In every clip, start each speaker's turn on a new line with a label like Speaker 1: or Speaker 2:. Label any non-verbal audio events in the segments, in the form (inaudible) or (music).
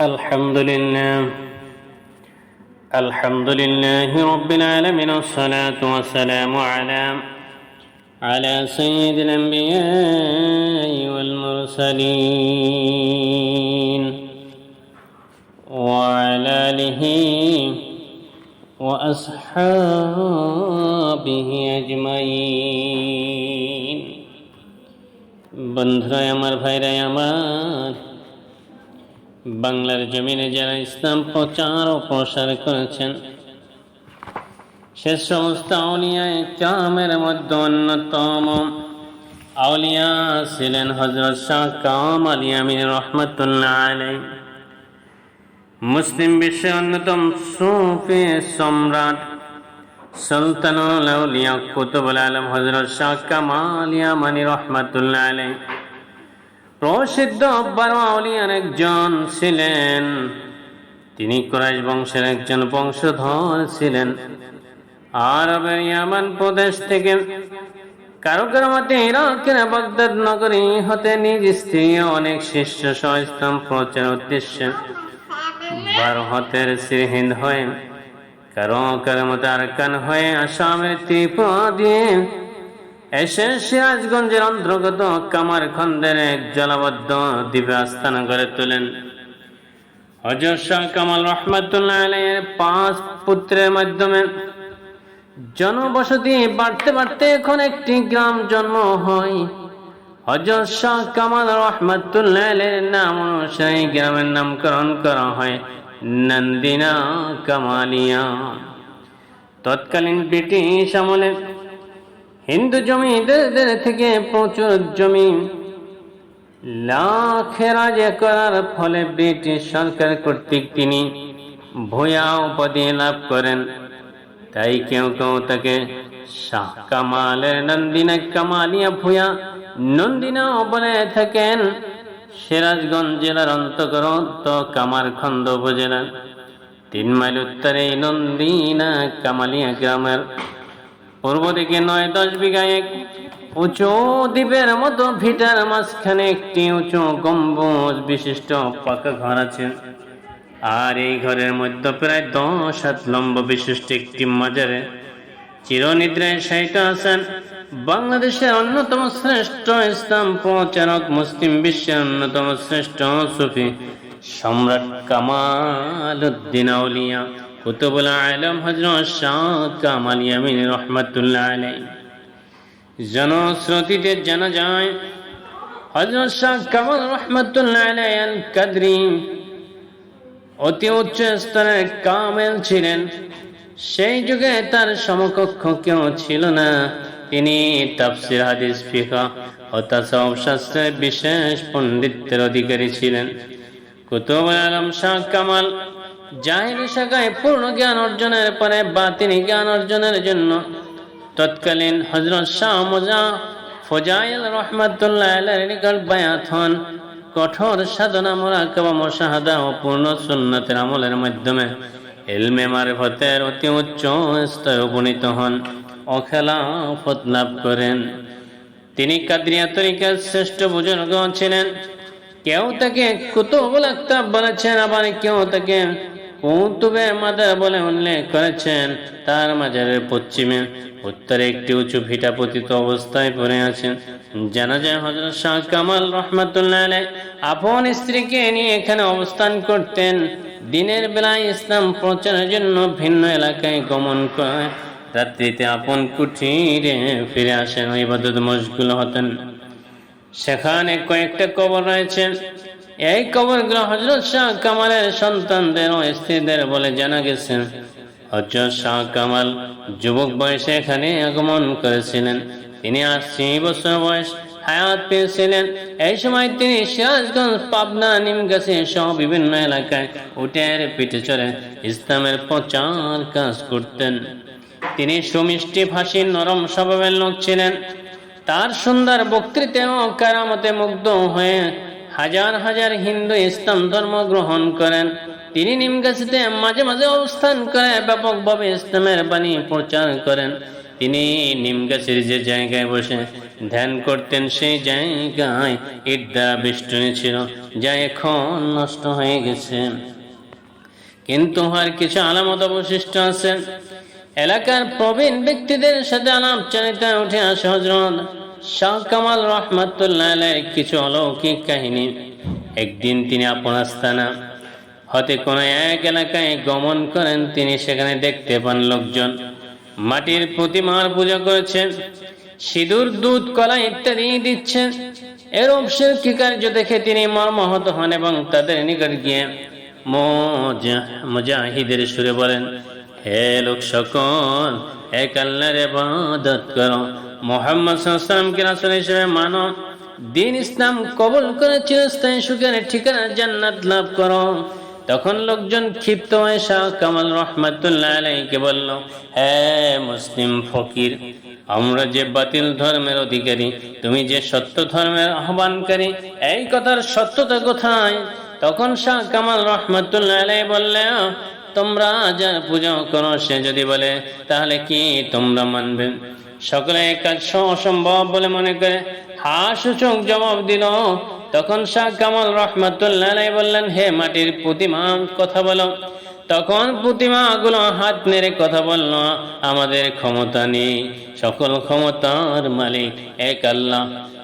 Speaker 1: الحمد لله الحمد لله رب العالمين والصلاة والسلام على على سيد الأنبياء والمرسلين وعلى آله وأصحابه أجمعين বন্ধুরাই আমার ভাইরাই আমার বাংলার জমিনে যারা ইসলাম প্রচার ও প্রসার করেছেন, সে সমস্ত আউলিয়ায় মধ্যে অন্যতম। আউলিয়া ছিলেন হজরত শাহ কাম আলী আমিন রহমতুল্লাহ মুসলিম বিশ্বের অন্যতম সুফি সম্রাট সুলতানুল আউলিয়া কুতুবুল আলম হজরত শাহ কাম কামাল ইয়ামানি রহমতুল্লাহ আলাই প্রসিদ্ধ বারো আউলিয়ার একজন ছিলেন। তিনি কুরাইশ বংশের একজন বংশধর ছিলেন। আরবের ইয়ামান প্রদেশ থেকে কারও কারও মতে ইরাকের বাগদাদ নগরী হতে নিজ স্ত্রী অনেক শিষ্য সহ ইসলাম প্রচার উদ্দেশ্যে বারো হতের শ্রীহিন্দ হয়ে কারও কারও মতে আরকান হয়ে আসামের ত্রিপুরা দিয়ে এসে সিরাজগঞ্জের অন্তর্গত কামার খন্দের এক জলাবদ্ধ দ্বীপে আস্থানা করে তোলেন। হজর শাহ কামাল রহমতুল্লাহ আলাইয়ের পাঁচ পুত্রের মাধ্যমে জনবসতি বাড়তে বাড়তে এখন একটি গ্রাম জন্ম হয়। হজর শাহ কামাল রহমতুল্লাহ আলাইয়ের নাম অনুসারে গ্রামের নামকরণ করা হয় নন্দিনা কামালিয়া। তৎকালীন ব্রিটিশ আমলে হিন্দু জমিদারদের থেকে প্রচুর জমি। লাখেরাজে করার ফলে ব্রিটিশ সরকার কর্তৃক তিনি ভূয়া উপাধি লাভ করেন। তাই কেউ কেউ তাকে শাহ কামালের নন্দিনা কামালিয়া ভূয়া নন্দিনা বলে থাকেন। সিরাজগঞ্জ জেলার অন্তর্গত কামারখন্দ উপজেলার তিন মাইল উত্তরে নন্দিনা কামালিয়া গ্রামের পূর্ব দিকে নয়, দশ বিঘা এক উঁচু দ্বীপের মতো ভিটার মাঝখানে একটি উঁচু গম্বুজ বিশিষ্ট পাকা ঘর আছে। আর এই ঘরের মধ্যে প্রায় দশ হাত লম্ব বিশিষ্ট একটি মাজারে চিরনিদ্রায় শায়িত আছেন বাংলাদেশের অন্যতম শ্রেষ্ঠ ইসলাম প্রচারক মুসলিম বিশ্বের অন্যতম শ্রেষ্ঠ সুফি সম্রাট কামাল উদ্দিন আউলিয়া। কুতুবুল জনশ্রুতিতে জানা যায় হজরত শাহ কামাল রহমতুল্লাহ কাদরি অতি উচ্চ স্তরের কামেল ছিলেন। সেই যুগে তার সমকক্ষ কেউ ছিল না। তিনি তাফসির, হাদিস ফিকা ও তাসব শাস্ত্রের বিশেষ পণ্ডিতের অধিকারী ছিলেন। কুতুব আলম শাহ কামাল জাহিরি শাখায় পূর্ণ জ্ঞান অর্জনের পরে বাতিনি জ্ঞান অর্জনের জন্য তৎকালীন হজরত শাহ মজা ফজাইল রহমতুল্লাহ নিকট বায়াত হন। কঠোর সাধনা, মোরাকাবা, মোশাহাদা ও পূর্ণ সুন্নতের আমলের মাধ্যমে এলমে মারফতের অতি উচ্চ স্তরে উপনীত হন অখেলাফত লাভ করেন। তিনি কাদরিয়া তরিকার শ্রেষ্ঠ বুজুর্গ ছিলেন। কেউ তাকে কুতুবুল আক্তাব বলেছেন, আবার কেউ তাকে কৌতুবে মাদার বলে উল্লেখ করেছেন। তার মাজারের পশ্চিমে উত্তরে একটি উঁচু ভিটা পতিত অবস্থায় পড়ে আছেন। জানা যায় হজরত শাহ কামাল রহমতুল্লাহ আপন স্ত্রীকে নিয়ে এখানে অবস্থান করতেন। দিনের বেলায় ইসলাম প্রচারের জন্য ভিন্ন এলাকায় গমন করে রাত্রিতে আপন কুঠিরে ফিরে আসেন, ইবাদত মশগুল হতেন। সেখানে কয়েকটা কবর রয়েছে। এই কবরগুলো হজরত শাহ কামালের সন্তানদের ও স্ত্রীদের বলে জানা গেছে। হজরত শাহ কামাল যুবক বয়সে এখানে আগমন করেছিলেন। তিনি আশি বছর বয়স, হায়াত পেয়েছিলেন। এই সময় তিনি সিরাজগঞ্জ, পাবনা, নিমগাছি সহ বিভিন্ন এলাকায় উটের পিঠে চড়ে ইসলামের প্রচার কাজ করতেন। তিনি সুমিষ্টি ভাষী, নরম স্বভাবের লোক ছিলেন। তার সুন্দর বক্তৃতা ও কারামতে মুগ্ধ হয়ে হাজার হাজার হিন্দু ইসলাম ধর্ম গ্রহণ করেন। তিনি নিমগাছিতে মাঝে মাঝে অবস্থান করে ব্যাপকভাবে ইসলামের বাণী প্রচার করেন। তিনি নিমগাছির যে জায়গায় বসে ধ্যান করতেন, সেই জায়গায় দ্বারা বেষ্টনী ছিল, যা এখন নষ্ট হয়ে গেছে। কিন্তু আর কিছু আলামত অবশিষ্ট আছে। এলাকার প্রবীণ ব্যক্তিদের সাথে আলাপ চালিতে উঠে আসে হজরত শাহ কামাল রহমাতুল্লাহ কিছু অলৌকিক কাহিনী। একদিন তিনি আপন আস্তানা হতে কোনো এক এলাকায় গমন করেন, তিনি সেখানে দেখতে পান লোকজন। মাটির প্রতিমার পূজা করেছেন, সিঁদুর, দুধ, কলা ইত্যাদি দিচ্ছেন। এরূপ শিরকি কার্য দেখে তিনি মর্মাহত হন এবং তাদের নিকট গিয়ে মোজা- মুজাহিদের সুরে বলেন, হে লোক সকল, এক আল্লাহর ইবাদত করো। মোহাম্মদ সাল্লামকে রাসূল হিসেবে মানো? দিন ইসলাম কবুল করে চিরস্থায়ী সুখের ঠিকানা জান্নাত লাভ করো। তখন লোকজন ক্ষিপ্ত হয়ে শাহ কামাল রহমাতুল্লাহ আলাইকে বলল, হে মুসলিম ফকির, আমরা যে বাতিল ধর্মের অধিকারী, তুমি যে সত্য ধর্মের আহ্বানকারী, এই কথার সত্যতা কোথায়? তখন শাহ কামাল রহমাতুল্লাহ আলাই বললে, তোমরা যার পূজা করো, সে যদি বলে, তাহলে কি তোমরা মানবে? সকলে কাজ অসম্ভব বলে মনে করে হাসূচক জবাব দিল। তখন শাহ কামাল রহমাতুল্লাহ বললেন, হে মাটির প্রতিমা, কথা বলো। তখন প্রতিমাগুলো হাত নেড়ে কথা বলল, আমাদের ক্ষমতা নেই, সকল ক্ষমতার মালিক এক আল্লাহ,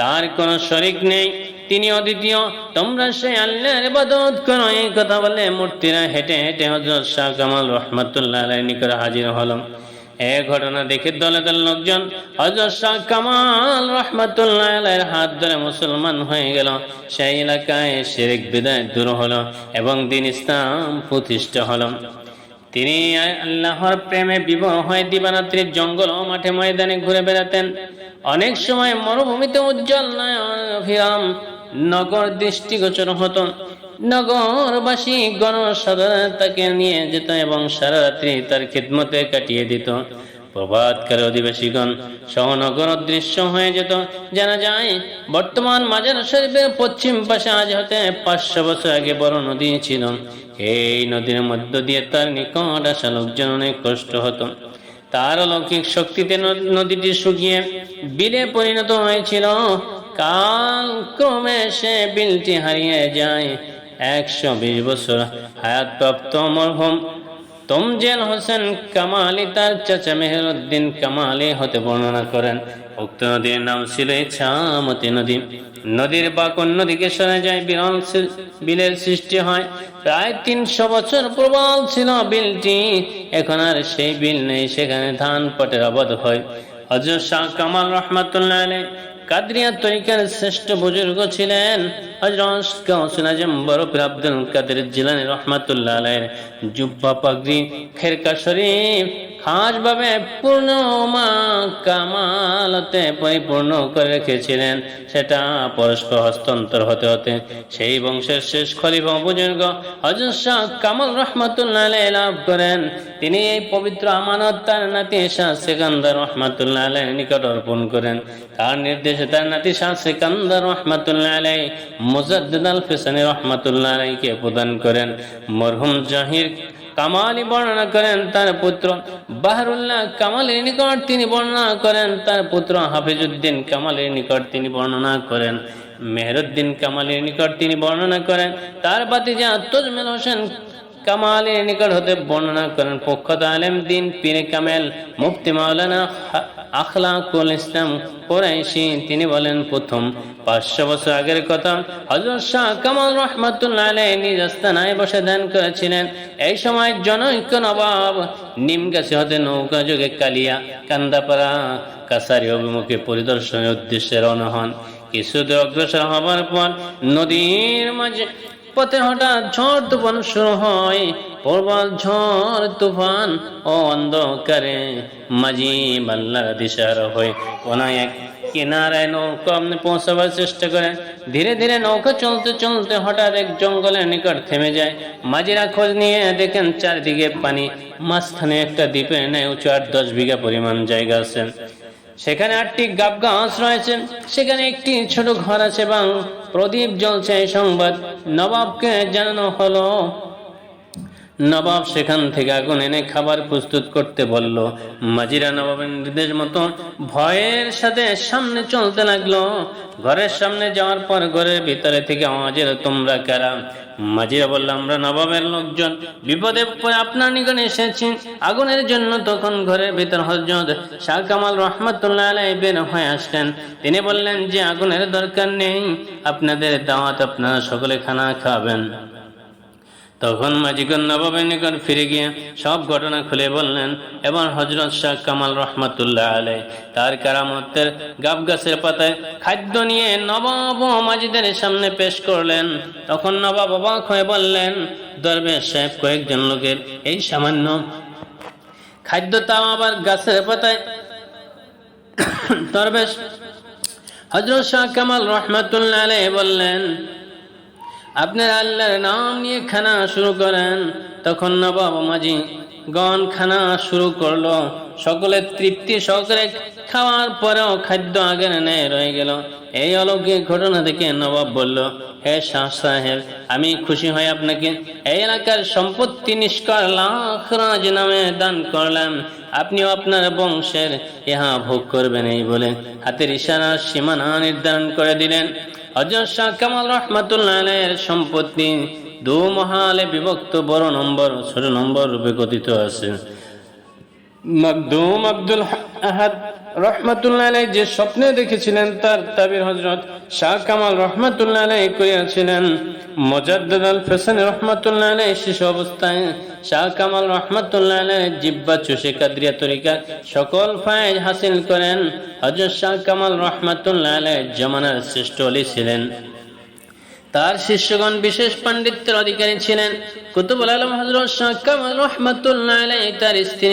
Speaker 1: তার কোনো শরিক নেই, তিনি অদ্বিতীয়, তোমরা সেই আল্লাহর ইবাদত করো। এই কথা বলে মূর্তিরা হেঁটে হেঁটে হযরত শাহ কামাল রহমাতুল্লাহ নিকট হাজির হলাম এ ঘটনা দেখে দলে দলে লোকজন হযরত শাহ কামাল রহমাতুল্লাহ হাত ধরে মুসলমান হয়ে গেল। সেই এলাকায় শিরক বিদায় দূর হলো এবং দিন ইসলাম প্রতিষ্ঠা হলো। তিনি আল্লাহর প্রেমে বিবাহ হয়ে দিবারাত্রির জঙ্গল ও মাঠে ময়দানে ঘুরে বেড়াতেন। অনেক সময় মরুভূমিতে উজ্জ্বল নয়ন নগর দৃষ্টিগোচর হতো। নগরবাসী গণসাধারণ তাকে নিয়ে যেত এবং সারা তার খিদমতে কাটিয়ে দিত। প্রভাতকালে অধিবাসীগণ সহনগর দৃশ্য হয়ে যেত। জানা যায়, বর্তমান মাজার শরীফের পশ্চিম পাশে আজ হতে পাঁচশো বছর আগে বড় নদী ছিল। এই নদীর মধ্য দিয়ে তার নিকট আসা লোকজন অনেক কষ্ট হতো। তার অলৌকিক শক্তিতে নদীটি শুকিয়ে বিলে পরিণত হয়েছিল। কাল ক্রমে সে বিলটি হারিয়ে যায়। একশো বিশ বছর হায়াতপ্রাপ্ত মরহুম তমজেল হোসেন কামালি, তার চাচা মেহরুদ্দিন কামালি হতে বর্ণনা করেন। উক্ত নদীর নাম ছিল ইছামতি নদী। নদীর বাকন নদীকে সরে যায়, বিরল বিলের সৃষ্টি হয়। প্রায় তিনশো বছর প্রবল ছিল বিলটি। এখন আর সেই বিল নেই, সেখানে ধান পটের আবাদ হয়। হজরত শাহ কামাল রহমাতুল্লাহ কাদরিয়া তরিকার শ্রেষ্ঠ বুজুর্গ ছিলেন আব্দুল কাদের জিলানি রহমাতুল্লাহ জুব্বা পাগড়ি খেরকা শরীফ খাস ভাবে পূর্ণ মা কামালতে পরিপূর্ণ করে রেখেছিলেন। সেটা পরস্পর হস্তান্তর হতে হতে সেই বংশের শেষ খলিফা বুজুর্গ হজরত শাহ কামাল রহমাতুল্লাহ লাভ করেন। তিনি এই পবিত্র আমানত তার নাতি শাহ সেকান্দার রহমাতুল্লাহ আলাইহির নিকট অর্পণ করেন। তার নির্দেশে তার নাতি শাহ সেকান্দার রহমাতুল্লাহ আলাইহি মুজাদ্দিদ আল ফিসানি রহমাতুল্লাহ আলাইহিকে প্রদান করেন। মরহুম জাহির কামালি বর্ণনা করেন তার পুত্র। বাহরুল্লাহ কামালের নিকট তিনি বর্ণনা করেন, তার পুত্র হাফিজুদ্দিন কামালের নিকট তিনি বর্ণনা করেন। মেহরুদ্দিন কামালের নিকট তিনি বর্ণনা করেন। তার বাতিজা তজমেল হোসেন কামালের নিকট হতে বর্ণনা করেন। পক্ষত আলেম দিন পীরে কামেল, মুফতি মাওলানা আখলাকুল ইসলাম কোরাইশি, তিনি বলেন, প্রথম পাঁচশো বছর আগের কথা হজরত শাহ কামাল রহমাতুল্লাহ নিজ আস্তানায় বসে ধ্যান করেছিলেন। এই সময় জনৈক্য নবাব নিমগাছি হতে নৌকা যোগে কালিয়া কান্দাপাড়া কাছারি অভিমুখে পরিদর্শনের উদ্দেশ্যে রওনা হন। কিছুদূর অগ্রসর হবার পর নদীর মাঝে পথে হঠাৎ ঝড় তুফান শুরু হয়, প্রবল ঝড় তুফান ও অন্ধকারে মাঝি মাল্লার দিশার হয়ে কোন এক কিনারায় নৌকা পৌঁছাবার চেষ্টা করে। ধীরে ধীরে নৌকা চলতে চলতে হঠাৎ এক জঙ্গলের নিকট থেমে যায়। মাঝিরা খোঁজ নিয়ে দেখেন চারিদিকে পানি, মাঝখানে একটা দ্বীপে নেয় উঁচু আট দশ বিঘা পরিমাণ জায়গা আছে। সেখানে আটটি গাব গাছ রয়েছে। সেখানে একটি ছোট ঘর আছে এবং প্রদীপ জ্বলছে সংবাদ। নবাবকে জানানো হলো নবাব সেখান থেকে আগুন এনে খাবার প্রস্তুত করতে বলল, মাজিরা নবাবের নির্দেশ মতো ভয়ের সাথে সামনে চলতে লাগল। ঘরের সামনে যাওয়ার পর ঘরের ভিতরে থেকে আওয়াজের তোমরা কারা? মাজিরা বলল, আমরা নবাবের লোকজন। বিপদে পড়ে আপনার নিকটে এসেছি। আগুনের জন্য তখন ঘরের ভিতর হজরত শাহ কামাল রহমতুল্লাহ আলাই বের হয়ে আসলেন। তিনি বললেন যে, আগুনের দরকার নেই। আপনাদের দাওয়াত আপনারা সকলে খানা খাবেন। তখন মাজিগন নবাবের ফিরে গিয়ে সব ঘটনা খুলে বললেন এবং হজরত শাহ কামাল রহমতুল্লাহ আলাই তার কারামতের গাব গাছের পাতায় খাদ্য নিয়ে নবাব মাজিদের সামনে পেশ করলেন। তখন নবাব অবাক হয়ে বললেন, দরবেশ সাহেব কয়েকজন লোকের এই সামান্য খাদ্য তাও আবার গাছের পাতায় (coughs) দরবেশ। হজরত শাহ কামাল রহমতুল্লাহ আলাই বললেন আপনার আল্লাহর নাম নিয়ে খানা শুরু করেন, তখন নবাব মাঝি গণ খানা শুরু করল। সকলের তৃপ্তি সহকারে খাওয়ার পরেও খাদ্য আগের নেয় রয়ে গেল। এই অলৌকিক ঘটনা থেকে নবাব বলল, হে শাহ সাহেব, আমি খুশি হয়ে আপনাকে এই এলাকার সম্পত্তি নিষ্কর লাখ রাজ নামে দান করলাম। আপনিও আপনার বংশের ইহা ভোগ করবেন এই বলে হাতের ইশারা সীমানা নির্ধারণ করে দিলেন। অজস্বা কামাল রহমাতুল্লাহ সম্পত্তি দু মহালে বিভক্ত বড় নম্বর, ছোট নম্বর রূপে কথিত আছে। মকদুম আব্দুল আহাদ রহমাতুল্লাহ আলাই যে স্বপ্নে দেখেছিলেন, তার তাবির হজরত শাহ কামাল রহমাতুল্লাহ আলাই করিয়াছিলেন। মজাদ্দাদ আল ফেসান রহমাতুল্লাহ আলাই শিশু অবস্থায় শাহ কামাল রহমাতুল্লাহ আলাই জিব্বা চুষে কাদরিয়া তরিকার সকল ফায়েজ হাসিল করেন। হজরত শাহ কামাল রহমাতুল্লাহ আলাই জমানার শ্রেষ্ঠ অলি ছিলেন। তার শিষ্যগণ বিশেষ পাণ্ডিত্যের অধিকারী ছিলেন। হজরত কামাল তার স্ত্রী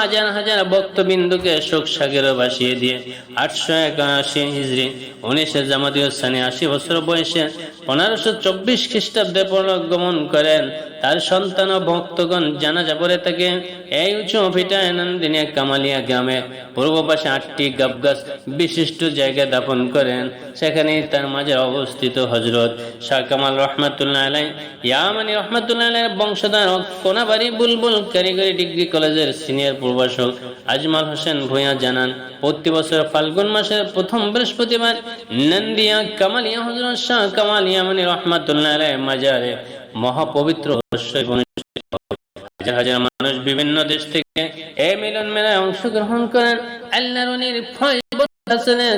Speaker 1: হাজার হাজার ভক্তবিন্দুকে শোক দিয়ে আটশো একাশি উনিশে জামাতীয় বছর বয়সে চব্বিশ খ্রিস্টাব্দে গমন করেন। তার সন্তান ও ভক্তগণ জানাজা পড়ে থাকে এই উঁচু অভিটায় কামালিয়া গ্রামে। পূর্ব পাশে আটটি গাবগাছ বিশিষ্ট জায়গায় দাপন করেন। সেখানেই তার মাঝে অবস্থিত হজরত শাহ কামাল রহমাতুল্লাহ আলাই ইয়ামানি বংশধর, কোনাবাড়ি বুলবুল কারিগরি ডিগ্রি কলেজের সিনিয়র প্রভাষক আজমাল হোসেন জানান, প্রতি বছর ফাল্গুন মাসের প্রথম বৃহস্পতিবার নন্দিয়া কামালিয়া শাহ কামাল ইয়ামানি মাজারে মহাপবিত্র। হাজার হাজার মানুষ বিভিন্ন দেশ থেকে এই মিলন মেলায় অংশগ্রহণ করেন আল্লাহর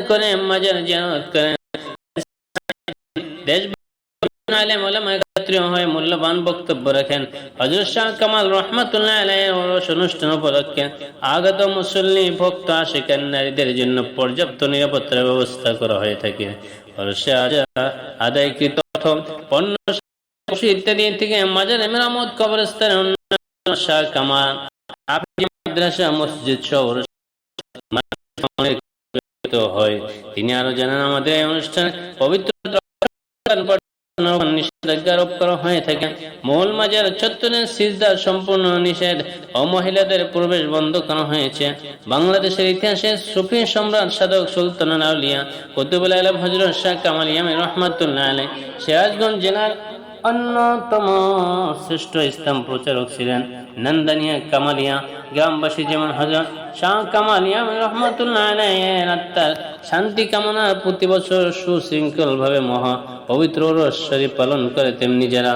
Speaker 1: করে মাজার জিয়ারত করেন দেশ মূল্যবান বক্তব্য রাখেন। শাহ কামাল রাহমাতুল্লাহ অনুষ্ঠান উপলক্ষে আগত মুসল্লি, ভক্ত নারীদের জন্য পর্যাপ্ত নিরাপত্তার ব্যবস্থা করা হয়ে থাকে। আদায়কৃত ইত্যাদি থেকে মাজার মেরামত শাহ কামাল আপনি মাদ্রাসা, মসজিদ অনুষ্ঠিত হয়। তিনি আরও জানান, আমাদের অনুষ্ঠান পবিত্র করা হয়ে থাকে। মূল মাজার সিজদা সম্পূর্ণ নিষেধ ও মহিলাদের প্রবেশ বন্ধ করা হয়েছে। বাংলাদেশের ইতিহাসে সুফি সম্রাট সাধক সুলতান আউলিয়া, কুতুবুল আলম হজরত শাহ কামালিয়াম রহমাতুল্লাহ আলী সিরাজগঞ্জ জেলার অন্যতম শ্রেষ্ঠ ইসলাম প্রচারক ছিলেন। নন্দানিয়া কামালিয়া গ্রামবাসী যেমন হজরত শাহ কামালিয়া রহমতুল্লাহ আত্মার শান্তি কামনার প্রতি বছর সুশৃঙ্খল ভাবে মহা পবিত্র রস্বরী পালন করে, তেমনি যারা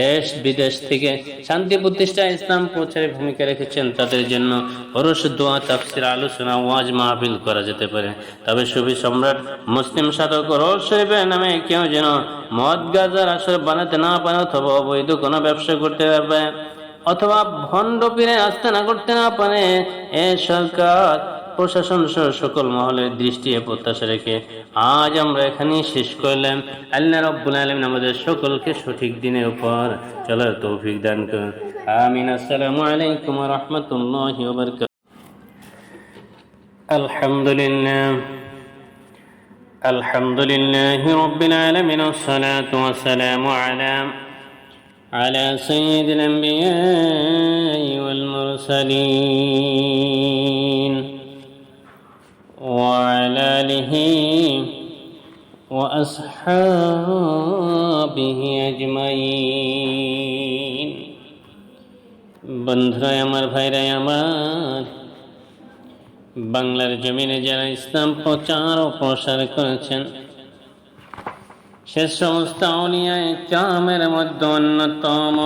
Speaker 1: দেশ বিদেশ থেকে শান্তি প্রতিষ্ঠায় ইসলাম প্রচারে ভূমিকা রেখেছেন, তাদের জন্য ওরস দোয়া, তাফসির, আলোচনা, ওয়াজ মাহফিল করা যেতে পারে। তবে সুফি সম্রাট মুসলিম সাধক শরীফের নামে কেউ যেন মদ, গাজার আসর বানাতে না পারে, অথবা অবৈধ কোনো ব্যবসা করতে পারে অথবা ভণ্ড পীরে আস্তানা করতে না পারে এ সরকার প্রশাসন সহ সকল মহলের দৃষ্টি এ প্রত্যাশা রেখে আজ আমরা এখানেই শেষ করলাম আল্লাহ রব্বুল আলম আমাদের সকলকে সঠিক দিনের উপর চলার তৌফিক দান করুন আমিন আসসালামু আলাইকুম রহমতুল্লাহ আলহামদুলিল্লাহ الحمد لله رب العالمين والصلاة والسلام على على سيد الأنبياء والمرسلين وعلى آله وأصحابه أجمعين বন্ধুরাই আমার ভাইরাই আমার বাংলার জমিনে যারা ইসলাম প্রচার ও প্রসার করেছেন সে সমস্ত অনিয়ায় চামের মধ্যে অন্যতম।